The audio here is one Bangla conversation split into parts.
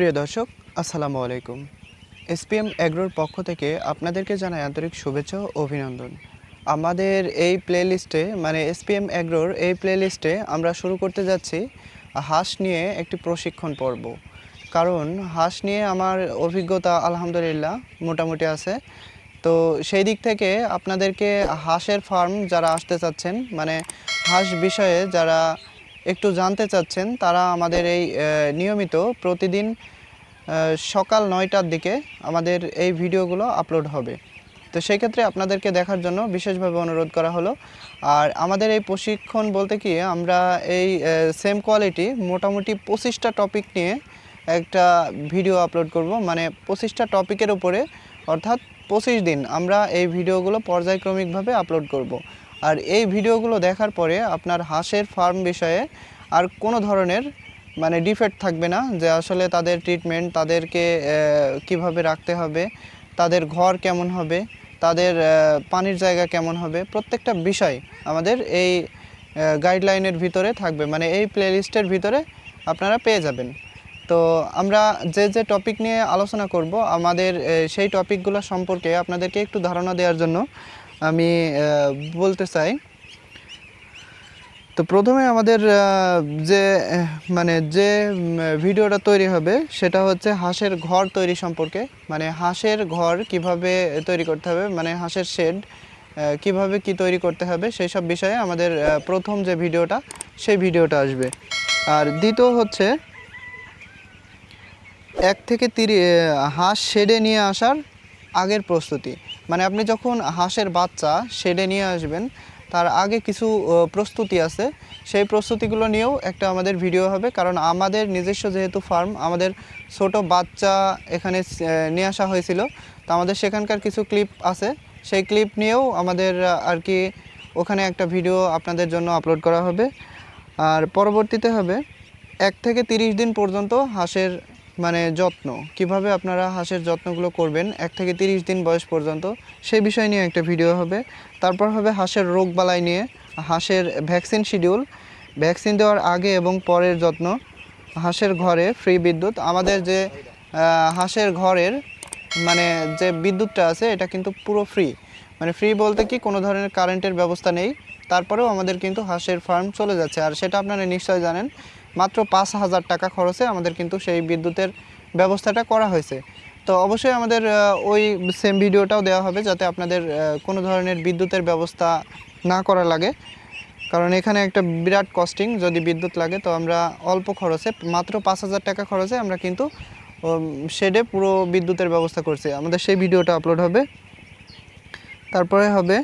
প্রিয় দর্শক, আসসালামু আলাইকুম। এসপিএম অ্যাগ্রোর পক্ষ থেকে আপনাদেরকে জানাই আন্তরিক শুভেচ্ছা ও অভিনন্দন। আমাদের এই প্লেলিস্টে মানে এসপিএম অ্যাগ্রোর এই প্লেলিস্টে আমরা শুরু করতে যাচ্ছি হাঁস নিয়ে একটি প্রশিক্ষণ পর্ব। কারণ হাঁস নিয়ে আমার অভিজ্ঞতা আলহামদুলিল্লাহ মোটামুটি আছে। তো সেই দিক থেকে আপনাদেরকে হাঁসের ফার্ম যারা আসতে চাচ্ছেন মানে হাঁস বিষয়ে যারা একটু জানতে চাচ্ছেন, তারা আমাদের এই নিয়মিত প্রতিদিন সকাল নয়টার দিকে আমাদের এই ভিডিওগুলো আপলোড হবে। তো সেই ক্ষেত্রে আপনাদেরকে দেখার জন্য বিশেষভাবে অনুরোধ করা হলো। আর আমাদের এই প্রশিক্ষণ বলতে কি, আমরা এই সেম কোয়ালিটি মোটামুটি পঁচিশটা টপিক নিয়ে একটা ভিডিও আপলোড করব। মানে পঁচিশটা টপিকের উপরে, অর্থাৎ পঁচিশ দিন আমরা এই ভিডিওগুলো পর্যায়ক্রমিকভাবে আপলোড করব। আর এই ভিডিওগুলো দেখার পরে আপনার হাঁসের ফার্ম বিষয়ে আর কোনো ধরনের মানে ডিফেক্ট থাকবে না যে আসলে তাদের ট্রিটমেন্ট তাদেরকে কীভাবে রাখতে হবে, তাদের ঘর কেমন হবে, তাদের পানির জায়গা কেমন হবে, প্রত্যেকটা বিষয় আমাদের এই গাইডলাইনের ভিতরে থাকবে। মানে এই প্লেলিস্টের ভিতরে আপনারা পেয়ে যাবেন। তো আমরা যে যে টপিক নিয়ে আলোচনা করব, আমাদের সেই টপিকগুলো সম্পর্কে আপনাদেরকে একটু ধারণা দেওয়ার জন্য আমি বলতে চাই। তো প্রথমে আমাদের যে মানে যে ভিডিওটা তৈরি হবে, সেটা হচ্ছে হাঁসের ঘর তৈরি সম্পর্কে। মানে হাঁসের ঘর কীভাবে তৈরি করতে হবে মানে হাঁসের শেড কীভাবে কি তৈরি করতে হবে, সেই সব বিষয়ে আমাদের প্রথম যে ভিডিওটা, সেই ভিডিওটা আসবে। আর দ্বিতীয় হচ্ছে, এক থেকে তিরি হাঁস শেডে নিয়ে আসার আগের প্রস্তুতি। মানে আপনি যখন হাঁসের বাচ্চা শেডে নিয়ে আসবেন, তার আগে কিছু প্রস্তুতি আছে। সেই প্রস্তুতিগুলো নিয়েও একটা আমাদের ভিডিও হবে, কারণ আমাদের নিজস্ব যেহেতু ফার্ম, আমাদের ছোট বাচ্চা এখানে নিয়ে আসা হয়েছিল। তো আমাদের সেখানকার কিছু ক্লিপ আছে। সেই ক্লিপ নিয়েও আমাদের আর কি ওখানে একটা ভিডিও আপনাদের জন্য আপলোড করা হবে। আর পরবর্তীতে হবে, এক থেকে তিরিশ দিন পর্যন্ত হাঁসের মানে যত্ন, কীভাবে আপনারা হাঁসের যত্নগুলো করবেন, এক থেকে তিরিশ দিন বয়স পর্যন্ত, সেই বিষয় নিয়ে একটা ভিডিও হবে। তারপর হবে হাঁসের রোগ বালাই নিয়ে, হাঁসের ভ্যাকসিন শিডিউল। ভ্যাকসিন দেওয়ার আগে এবং পরের যত্ন, হাঁসের ঘরে ফ্রি বিদ্যুৎ। আমাদের যে হাঁসের ঘরের মানে যে বিদ্যুৎটা আছে, এটা কিন্তু পুরো ফ্রি। মানে ফ্রি বলতে কি, কোনো ধরনের কারেন্টের ব্যবস্থা নেই। তারপরেও আমাদের কিন্তু হাঁসের ফার্ম চলে যাচ্ছে। আর সেটা আপনারা নিশ্চয় জানেন মাত্র পাঁচ হাজার টাকা খরচে আমাদের কিন্তু সেই বিদ্যুতের ব্যবস্থাটা করা হয়েছে। তো অবশ্যই আমাদের ওই সেম ভিডিওটাও দেওয়া হবে যাতে আপনাদের কোনো ধরনের বিদ্যুতের ব্যবস্থা না করা লাগে। কারণ এখানে একটা বিরাট কস্টিং যদি বিদ্যুৎ লাগে তো আমরা অল্প খরচে, মাত্র পাঁচ হাজার টাকা খরচে আমরা কিন্তু শেডে পুরো বিদ্যুতের ব্যবস্থা করছি। আমাদের সেই ভিডিওটা আপলোড হবে। তারপরে হবে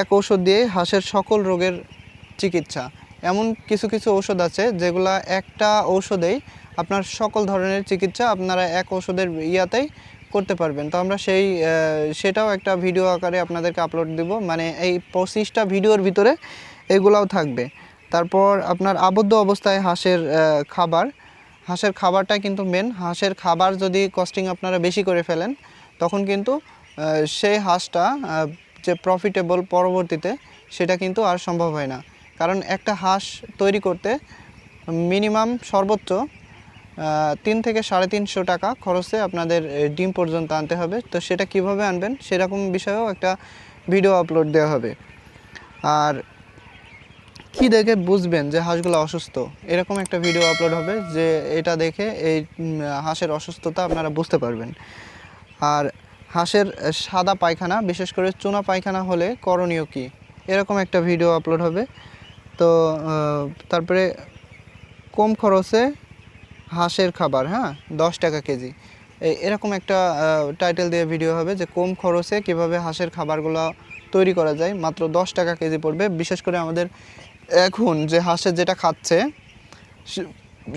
এক ঔষধ দিয়ে হাঁসের সকল রোগের চিকিৎসা। এমন কিছু কিছু ঔষধ আছে যেগুলা একটা ঔষধেই আপনার সকল ধরনের চিকিৎসা আপনারা এক ঔষধের ইয়াতেই করতে পারবেন। তো আমরা সেই সেটাও একটা ভিডিও আকারে আপনাদেরকে আপলোড দিব। মানে এই পঁচিশটা ভিডিওর ভিতরে এগুলাও থাকবে। তারপর আপনার আবদ্ধ অবস্থায় হাঁসের খাবার। হাঁসের খাবারটা কিন্তু মেন হাঁসের খাবার যদি কস্টিং আপনারা বেশি করে ফেলেন, তখন কিন্তু সেই হাঁসটা যে প্রফিটেবল পরবর্তীতে, সেটা কিন্তু আর সম্ভব হয় না। কারণ একটা হাঁস তৈরি করতে মিনিমাম সর্বোচ্চ তিন থেকে সাড়ে তিনশো টাকা খরচে আপনাদের ডিম পর্যন্ত আনতে হবে। তো সেটা কীভাবে আনবেন সেরকম বিষয়েও একটা ভিডিও আপলোড দেওয়া হবে। আর কি দেখে বুঝবেন যে হাঁসগুলো অসুস্থ? এরকম একটা ভিডিও আপলোড হবে যে এটা দেখে এই হাঁসের অসুস্থতা আপনারা বুঝতে পারবেন। আর হাঁসের সাদা পায়খানা, বিশেষ করে চুনা পায়খানা হলে করণীয় কি? এরকম একটা ভিডিও আপলোড হবে। তো তারপরে কম খরচে হাঁসের খাবার হ্যাঁ? দশ টাকা কেজি। এরকম একটা টাইটেল দিয়ে ভিডিও হবে যে কম খরচে কীভাবে হাঁসের খাবারগুলো তৈরি করা যায়। মাত্র দশ টাকা কেজি পড়বে। বিশেষ করে আমাদের এখন যে হাঁসের যেটা খাচ্ছে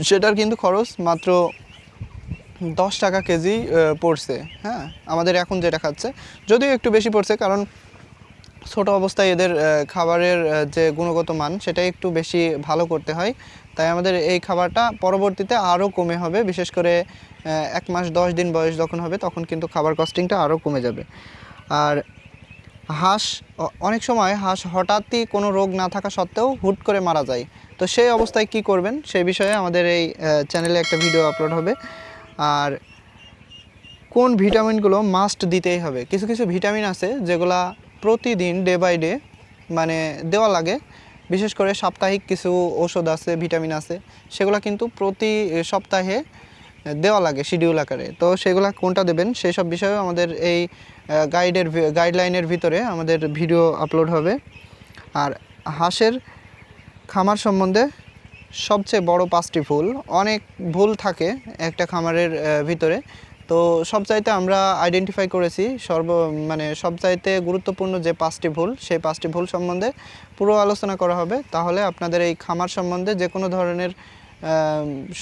সেটার কিন্তু খরচ মাত্র দশ টাকা কেজি পড়ছে হ্যাঁ? আমাদের এখন যেটা খাচ্ছে, যদিও একটু বেশি পড়ছে কারণ ছোট অবস্থায় এদের খাবারের যে গুণগত মান সেটা একটু বেশি ভালো করতে হয়। তাই আমাদের এই খাবারটা পরবর্তীতে আরও কমে হবে। বিশেষ করে এক মাস দশ দিন বয়স যখন হবে, তখন কিন্তু খাবার কস্টিংটা আরও কমে যাবে। আর হাঁস অনেক সময় হাঁস হঠাৎই কোনো রোগ না থাকা সত্ত্বেও হুট করে মারা যায়। তো সেই অবস্থায় কি করবেন? সেই বিষয়ে আমাদের এই চ্যানেলে একটা ভিডিও আপলোড হবে। আর কোন ভিটামিনগুলো মাস্ট দিতেই হবে? কিছু কিছু ভিটামিন আছে যেগুলা প্রতিদিন ডে বাই ডে মানে দেওয়া লাগে। বিশেষ করে সাপ্তাহিক কিছু ওষুধ আছে, ভিটামিন আছে, সেগুলো কিন্তু প্রতি সপ্তাহে দেওয়া লাগে শিডিউল আকারে। তো সেগুলো কোনটা দেবেন, সেই সব বিষয়েও আমাদের এই গাইডের গাইডলাইনের ভিতরে আমাদের ভিডিও আপলোড হবে। আর হাঁসের খামার সম্বন্ধে সবচেয়ে বড় পাঁচটি ভুল, অনেক ভুল থাকে একটা খামারের ভিতরে। তো সব চাইতে আমরা আইডেন্টিফাই করেছি সর্ব মানে সবচাইতে গুরুত্বপূর্ণ যে পাঁচটি ভুল, সেই পাঁচটি ভুল সম্বন্ধে পুরো আলোচনা করা হবে। তাহলে আপনাদের এই খামার সম্বন্ধে যে কোনো ধরনের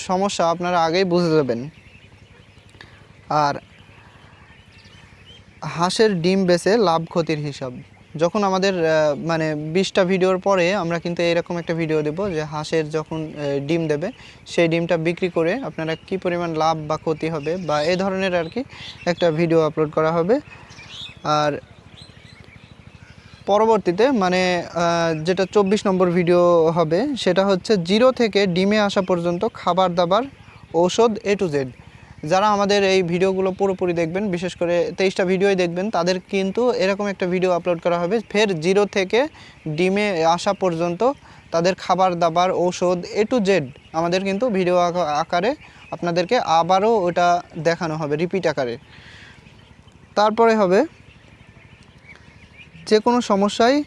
সমস্যা আপনারা আগেই বুঝে যাবেন। আর হাঁসের ডিম বেচে লাভ ক্ষতির হিসাব। যখন আমাদের মানে বিশটা ভিডিওর পরে আমরা কিন্তু এরকম একটা ভিডিও দেব যে হাঁসের যখন ডিম দেবে, সেই ডিমটা বিক্রি করে আপনারা কি পরিমাণ লাভ বা ক্ষতি হবে বা এ ধরনের আর কি একটা ভিডিও আপলোড করা হবে। আর পরবর্তীতে মানে যেটা চব্বিশ নম্বর ভিডিও হবে, সেটা হচ্ছে জিরো থেকে ডিমে আসা পর্যন্ত খাবার দাবার, ঔষধ এ টু জেড। যারা আমাদের এই ভিডিওগুলো পুরোপুরি দেখবেন, বিশেষ করে তেইশটা ভিডিওই দেখবেন, তাদের কিন্তু এরকম একটা ভিডিও আপলোড করা হবে। ফের জিরো থেকে ডিমে আসা পর্যন্ত তাদের খাবার দাবার, ঔষধ এ টু জেড আমাদের কিন্তু ভিডিও আকারে আপনাদেরকে আবারও ওটা দেখানো হবে রিপিট আকারে। তারপরে হবে যে কোনো সমস্যায়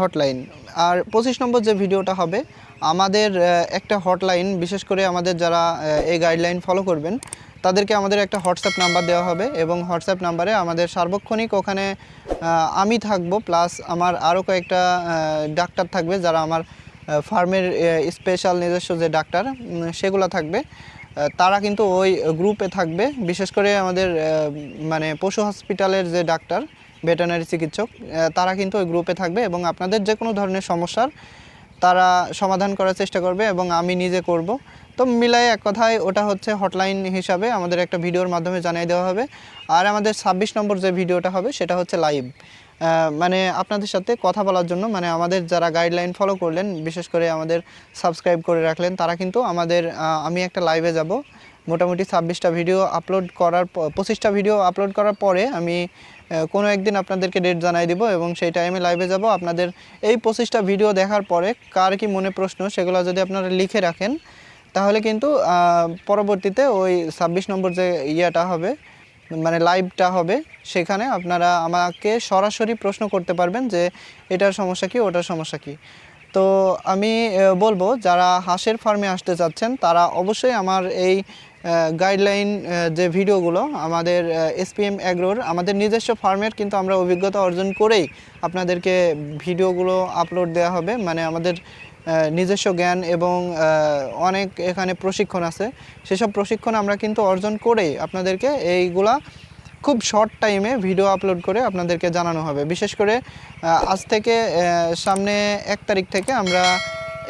হটলাইন আর পঁচিশ নম্বর যে ভিডিওটা হবে, আমাদের একটা হটলাইন বিশেষ করে আমাদের যারা এই গাইডলাইন ফলো করবেন তাদেরকে আমাদের একটা হোয়াটসঅ্যাপ নাম্বার দেওয়া হবে এবং হোয়াটসঅ্যাপ নাম্বারে আমাদের সার্বক্ষণিক ওখানে আমি থাকব, প্লাস আমার আরও কয়েকটা ডাক্তার থাকবে যারা আমার ফার্মের স্পেশাল নিজস্ব যে ডাক্তার সেগুলো থাকবে। তারা কিন্তু ওই গ্রুপে থাকবে। বিশেষ করে আমাদের মানে পশু হসপিটালের যে ডাক্তার ভেটেনারি চিকিৎসক তারা কিন্তু ওই গ্রুপে থাকবে এবং আপনাদের যে কোনো ধরনের সমস্যার তারা সমাধান করার চেষ্টা করবে এবং আমি নিজে করব। তো মিলাই এক কথায় ওটা হচ্ছে হটলাইন হিসাবে আমাদের একটা ভিডিওর মাধ্যমে জানিয়ে দেওয়া হবে। আর আমাদের ছাব্বিশ নম্বর যে ভিডিওটা হবে সেটা হচ্ছে লাইভ মানে আপনাদের সাথে কথা বলার জন্য মানে আমাদের যারা গাইডলাইন ফলো করলেন, বিশেষ করে আমাদের সাবস্ক্রাইব করে রাখলেন, তারা কিন্তু আমাদের আমি একটা লাইভে যাব। মোটামুটি ছাব্বিশটা ভিডিও আপলোড করার পঁচিশটা ভিডিও আপলোড করার পরে আমি কোনো একদিন আপনাদেরকে ডেট জানাই দিব এবং সেই টাইমে লাইভে যাব। আপনাদের এই পঁচিশটা ভিডিও দেখার পরে কার কি মনে প্রশ্ন সেগুলো যদি আপনারা লিখে রাখেন তাহলে কিন্তু পরবর্তীতে ওই ছাব্বিশ নম্বর যে ইয়েটা হবে মানে লাইভটা হবে, সেখানে আপনারা আমাকে সরাসরি প্রশ্ন করতে পারবেন যে এটার সমস্যা কি, ওটার সমস্যা কি। তো আমি বলব যারা হাঁসের ফার্মে আসতে চাচ্ছেন, তারা অবশ্যই আমার এই গাইডলাইন যে ভিডিওগুলো আমাদের এসপিএম অ্যাগ্রোর আমাদের নিজস্ব ফার্মের কিন্তু আমরা অভিজ্ঞতা অর্জন করেই আপনাদেরকে ভিডিওগুলো আপলোড দেওয়া হবে। মানে আমাদের নিজস্ব জ্ঞান এবং অনেক এখানে প্রশিক্ষণ আছে। সেসব প্রশিক্ষণ আমরা কিন্তু অর্জন করেই আপনাদেরকে এইগুলা খুব শর্ট টাইমে ভিডিও আপলোড করে আপনাদেরকে জানানো হবে। বিশেষ করে আজ থেকে সামনে এক তারিখ থেকে আমরা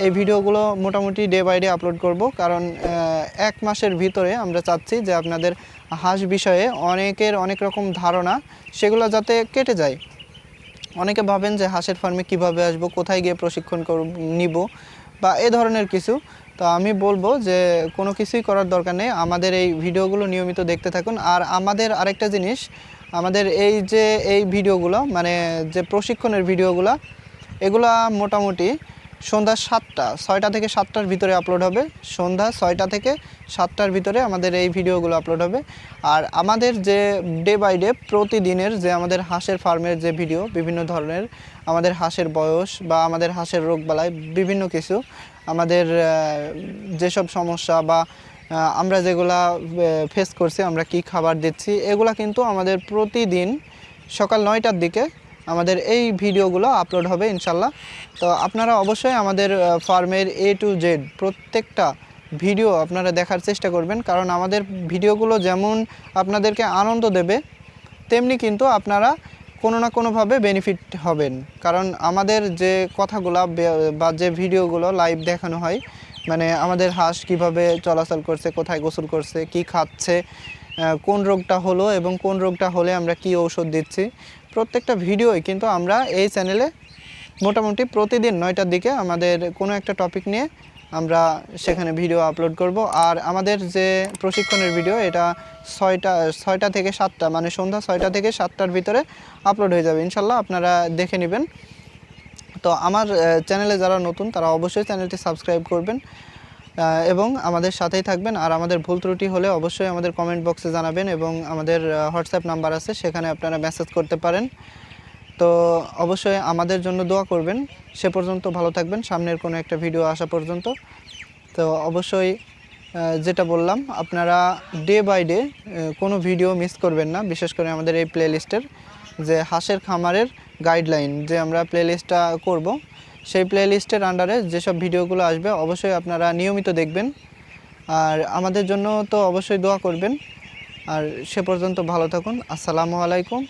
এই ভিডিওগুলো মোটামুটি ডে বাই ডে আপলোড করব। কারণ এক মাসের ভিতরে আমরা চাচ্ছি যে আপনাদের হাঁস বিষয়ে অনেকের অনেক রকম ধারণা, সেগুলো যাতে কেটে যায়। অনেকে ভাবেন যে হাঁসের ফার্মে কীভাবে আসব, কোথায় গিয়ে প্রশিক্ষণ নিব বা এ ধরনের কিছু। তো আমি বলব যে কোনো কিছুই করার দরকার নেই। আমাদের এই ভিডিওগুলো নিয়মিত দেখতে থাকুন। আর আমাদের আরেকটা জিনিস, আমাদের এই যে এই ভিডিওগুলো মানে যে প্রশিক্ষণের ভিডিওগুলো, এগুলা মোটামুটি সন্ধ্যা সাতটা, ছয়টা থেকে সাতটার ভিতরে আপলোড হবে। সন্ধ্যা ছয়টা থেকে সাতটার ভিতরে আমাদের এই ভিডিওগুলো আপলোড হবে। আর আমাদের যে ডে বাই ডে প্রতিদিনের যে আমাদের হাঁসের ফার্মের যে ভিডিও বিভিন্ন ধরনের আমাদের হাঁসের বয়স বা আমাদের হাঁসের রোগবালাই, বিভিন্ন কিছু আমাদের যেসব সমস্যা বা আমরা যেগুলা ফেস করছি, আমরা কি খাবার দিচ্ছি, এগুলা কিন্তু আমাদের প্রতিদিন সকাল নয়টার দিকে আমাদের এই ভিডিওগুলো আপলোড হবে ইনশাল্লাহ। তো আপনারা অবশ্যই আমাদের ফার্মের এ টু জেড প্রত্যেকটা ভিডিও আপনারা দেখার চেষ্টা করবেন। কারণ আমাদের ভিডিওগুলো যেমন আপনাদেরকে আনন্দ দেবে, তেমনি কিন্তু আপনারা কোনো না কোনোভাবে বেনিফিট হবেন। কারণ আমাদের যে কথাগুলো বা যে ভিডিওগুলো লাইভ দেখানো হয় মানে আমাদের হাঁস কীভাবে চলাচল করছে, কোথায় গোসল করছে, কি খাচ্ছে কোন রোগটা হলো এবং কোন রোগটা হলে আমরা কি ঔষধ দিচ্ছি প্রত্যেকটা ভিডিওই কিন্তু আমরা এই চ্যানেলে মোটামুটি প্রতিদিন নয়টার দিকে আমাদের কোনো একটা টপিক নিয়ে আমরা সেখানে ভিডিও আপলোড করব। আর আমাদের যে প্রশিক্ষণের ভিডিও এটা ছয়টা ছয়টা থেকে সাতটা মানে সন্ধ্যা ছয়টা থেকে সাতটার ভিতরে আপলোড হয়ে যাবে। ইনশাল্লাহ আপনারা দেখে নেবেন। তো আমার চ্যানেলে যারা নতুন, তারা অবশ্যই চ্যানেলটি সাবস্ক্রাইব করবেন। এবং আমাদের সাথেই থাকবেন। আর আমাদের ভুল ত্রুটি হলে অবশ্যই আমাদের কমেন্ট বক্সে জানাবেন এবং আমাদের হোয়াটসঅ্যাপ নাম্বার আছে, সেখানে আপনারা মেসেজ করতে পারেন। তো অবশ্যই আমাদের জন্য দোয়া করবেন। সে পর্যন্ত ভালো থাকবেন। সামনের কোনো একটা ভিডিও আসা পর্যন্ত। তো অবশ্যই যেটা বললাম, আপনারা ডে বাই ডে কোনো ভিডিও মিস করবেন না। বিশেষ করে আমাদের এই প্লেলিস্টের যে হাঁসের খামারের গাইডলাইন যে আমরা প্লেলিস্টটা করব সেই প্লেলিস্টের আন্ডারে যেসব ভিডিওগুলো আসবে, অবশ্যই আপনারা নিয়মিত দেখবেন। আর আমাদের জন্য তো অবশ্যই দোয়া করবেন। আর সে পর্যন্ত ভালো থাকুন। আসসালামু আলাইকুম।